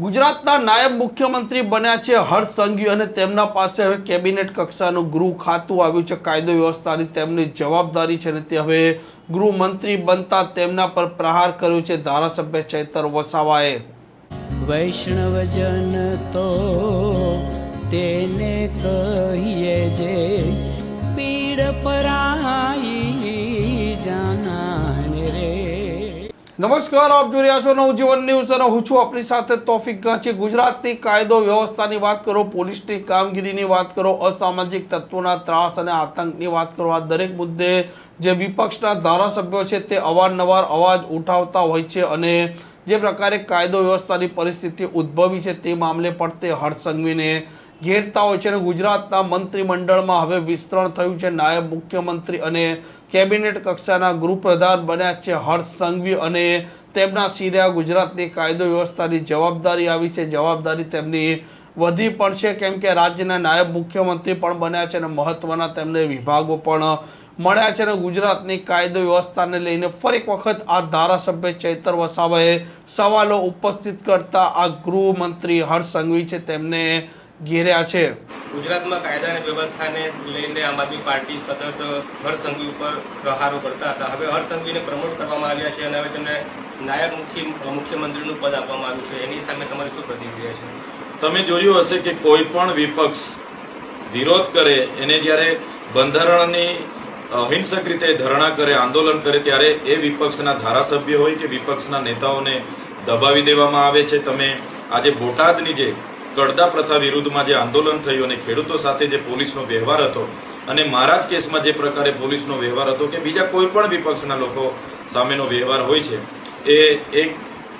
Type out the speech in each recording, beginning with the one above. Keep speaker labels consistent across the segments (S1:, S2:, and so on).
S1: ગુજરાતના નાયબ મુખ્યમંત્રી બન્યા છે હર્ષ સંઘવી અને તેમના પાસે હવે કેબિનેટ કક્ષાનું ગૃહ ખાતું આવ્યું છે, કાયદો વ્યવસ્થાની તેમની જવાબદારી છે અને તે હવે ગૃહમંત્રી બનતા તેમના પર પ્રહાર કર્યો છે, ધારાસભ્ય ચૈતર વસાવાએ.
S2: વૈષ્ણવજન તો તેને કહીએ જે
S1: નમસ્કાર, આપ જોઈ રહ્યા છો નવજીવન ન્યૂઝ અને હું છું આપણી સાથે તોફિક ગાંચી. ગુજરાતની કાયદો વ્યવસ્થાની વાત કરો, પોલીસની કામગીરીની વાત કરો, અસામાજિક તત્વોના ત્રાસ અને આતંકની વાત કરો, આ દરેક મુદ્દે જે વિપક્ષના ધારાસભ્યો છે તે અવારનવાર અવાજ ઉઠાવતા હોય છે અને જે પ્રકારે કાયદો વ્યવસ્થાની પરિસ્થિતિ ઉદ્ભવી છે તે મામલે પણ તે હર્ષ સંઘવીને ઘેરતા હોય છે અને ગુજરાતના મંત્રીમંડળમાં હવે વિસ્તરણ થયું છે. નાયબ મુખ્યમંત્રી અને કેબિનેટ કક્ષાના ગૃહપ્રધાન બન્યા છે હર્ષ સંઘવી અને તેમના સિરિયા ગુજરાતની કાયદો વ્યવસ્થાની જવાબદારી આવી છે. જવાબદારી તેમની વધી પણ છે. કેમ કે રાજ્યના નાયબ મુખ્યમંત્રી પણ બન્યા છે અને મહત્વના તેમને વિભાગો પણ મળ્યા છે અને ગુજરાતની કાયદો વ્યવસ્થાને લઈને ફરી એક વખત આ ધારાસભ્ય ચૈતર વસાવાએ સવાલો ઉપસ્થિત કરતા આ ગૃહમંત્રી હર્ષ સંઘવી છે. તેમને ઘેર્યા છે.
S3: ગુજરાતમાં કાયદા અને વ્યવસ્થાને લઈને આમ આદમી પાર્ટી સતત હર્ષ સંઘવી ઉપર પ્રહારો કરતા હતા. હવે હર્ષ સંઘવીને પ્રમોટ કરવામાં આવ્યા છે અને હવે તેમને નાયબ મુખ્ય મુખ્યમંત્રીનું પદ આપવામાં આવ્યું છે. એની સામે તમારી શું પ્રતિક્રિયા છે?
S4: તમે જોયું હશે કે કોઈ પણ વિપક્ષ વિરોધ કરે એને જ્યારે બંધારણની અહિંસક રીતે ધરણા કરે આંદોલન કરે ત્યારે એ વિપક્ષના ધારાસભ્ય હોય કે વિપક્ષના નેતાઓને દબાવી દેવામાં આવે છે. તમે આજે બોટાદની જે કડદા પ્રથા વિરુદ્ધમાં જે આંદોલન થયું અને ખેડૂતો સાથે જે પોલીસનો વ્યવહાર હતો અને મારા જ કેસમાં જે પ્રકારે પોલીસનો વ્યવહાર હતો કે બીજા કોઈ પણ વિપક્ષના લોકો સામેનો વ્યવહાર હોય છે, એ એક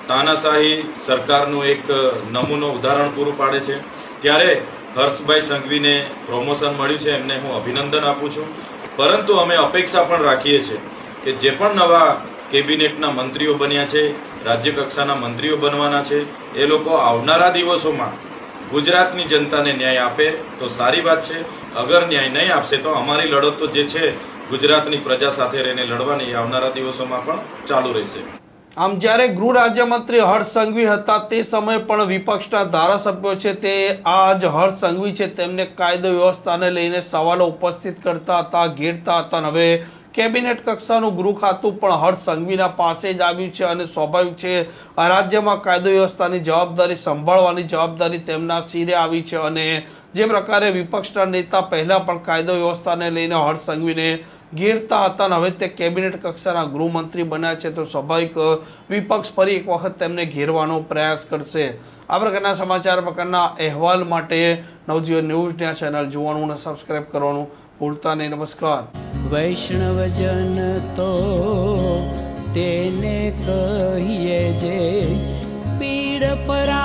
S4: તાનાશાહી સરકારનું એક નમૂનો ઉદાહરણ પૂરું પાડે છે. ત્યારે હર્ષભાઈ સંઘવીને પ્રમોશન મળ્યું છે, એમને હું અભિનંદન આપું છું. પરંતુ અમે અપેક્ષા પણ રાખીએ છીએ કે જે પણ નવા કેબિનેટના મંત્રીઓ બન્યા છે રાજ્ય કક્ષાના મંત્રીઓ બનવાના છે, એ લોકો આવનારા દિવસોમાં ગુજરાતની જનતાને ન્યાય આપે તો સારી વાત છે. અગર ન્યાય નહીં આપશે તો અમારી લડત તો જે છે, ગુજરાતની પ્રજા સાથે રહીને લડવાની આવનારા દિવસોમાં પણ ચાલુ રહેશે.
S1: આમ જ્યારે ગૃહ રાજ્યમંત્રી હર્ષ સંઘવી હતા તે સમયે પણ વિપક્ષના ધારાસભ્યો છે તે આ જ હર્ષ સંઘવી છે તેમને કાયદો વ્યવસ્થાને લઈને સવાલો ઉપસ્થિત કરતા હતા, ઘેરતા હતા અને હવે કેબિનેટ કક્ષાનું ગૃહ ખાતું પણ હર્ષ સંઘવીના પાસે જ આવ્યું છે અને સ્વાભાવિક છે રાજ્યમાં કાયદો વ્યવસ્થાની જવાબદારી સંભાળવાની જવાબદારી તેમના સિરે આવી છે અને જે પ્રકારે વિપક્ષના નેતા પહેલાં પણ કાયદો વ્યવસ્થાને લઈને હર્ષ સંઘવીને ઘેરતા હતા અને હવે તે કેબિનેટ કક્ષાના ગૃહમંત્રી બન્યા છે, તો સ્વાભાવિક વિપક્ષ ફરી એક વખત તેમને ઘેરવાનો પ્રયાસ કરશે. આ પ્રકારના સમાચાર પ્રકારના અહેવાલ માટે નવજીવન ન્યૂઝ આ ચેનલ જોવાનું અને સબસ્ક્રાઈબ કરવાનું ભૂલતા નહીં નમસ્કાર.
S2: વૈષ્ણવજન તો તેને કહીએ જે પીડ પરાઈ